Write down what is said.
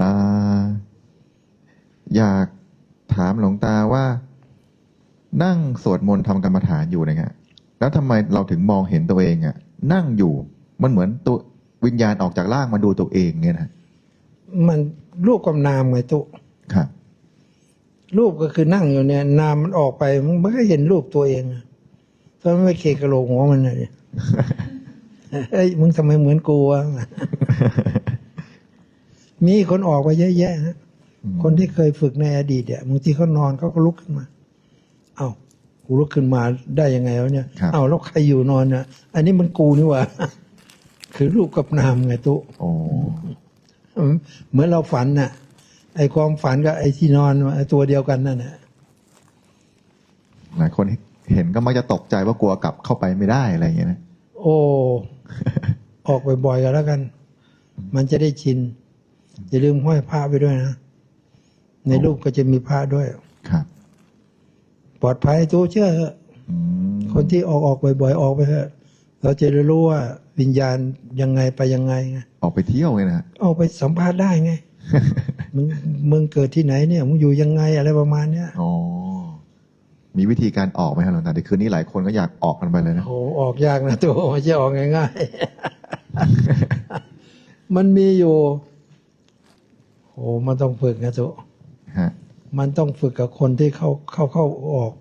อ่าอยากถามหลวงตาว่า นั่งสวดมนต์ทำกรรมฐานอยู่เนี่ยแล้วทำไมเราถึงมองเห็นตัวเองอะนั่งอยู่มันเหมือนตัววิญญาณออกจากร่างมาดูตัวเองเนี่ยนะมันรูปกับนามไงตุครับรูปก็คือนั่งอยู่เนี่ย นามมันออกไปมันไม่เห็นรูปตัวเองอะถ้าไม่เคกระโหลกหัวมันเลยเอ้ยมึงทำไมเหมือนกูวะ มีคนออกไปเยอะแยะฮะอืมคนที่เคยฝึกในอดีตเนี่ยบางทีเขานอนเขาก็ลุกขึ้นมา เอ้ากูลุกขึ้นมาได้ยังไงวะเนี่ยครับเอ้าแล้วใครอยู่นอนเนี่ยอันนี้มันกูนี่หว่า คือรูปกับนามไงตุโอ้เหมือนเราฝันน่ะ ไอ้ความฝันกับไอ้ที่นอนไอ้ตัวเดียวกันนั่นน่ะหลายคนเห็นก็มักจะตกใจว่ากลัวกลับเข้าไปไม่ได้อะไรอย่างเงี้ยนะโอ้ ออกบ่อยๆกันแล้วกัน มันจะได้ชิน อย่าลืมห้อยผ้าไปด้วยนะ ในรูปก็จะมีผ้าด้วยครับ ปลอดภัยตัวเชื่อเถอะอืมคนที่ออกออกบ่อยๆออกไปเถอะเราจะได้รู้ว่าวิญญาณยังไงไปยังไงไงออกไปเที่ยวไงนะเอาไปสัมภาษณ์ได้ไงมึงมึงเกิดที่ไหนเนี่ยมึงอยู่ยังไงอะไรประมาณเนี้ยอ๋อมีวิธีการออกไหมครับหลวงตาแต่คืนนี้หลายคนก็อยากออกกันไปเลยนะโอ้ออกยากนะตัวไม่ใช่ออกง่ายๆมันมีอยู่ โอ้มันต้องฝึกนะตัวฮะมันต้องฝึกกับคนที่เข้าเข้าเข้าออก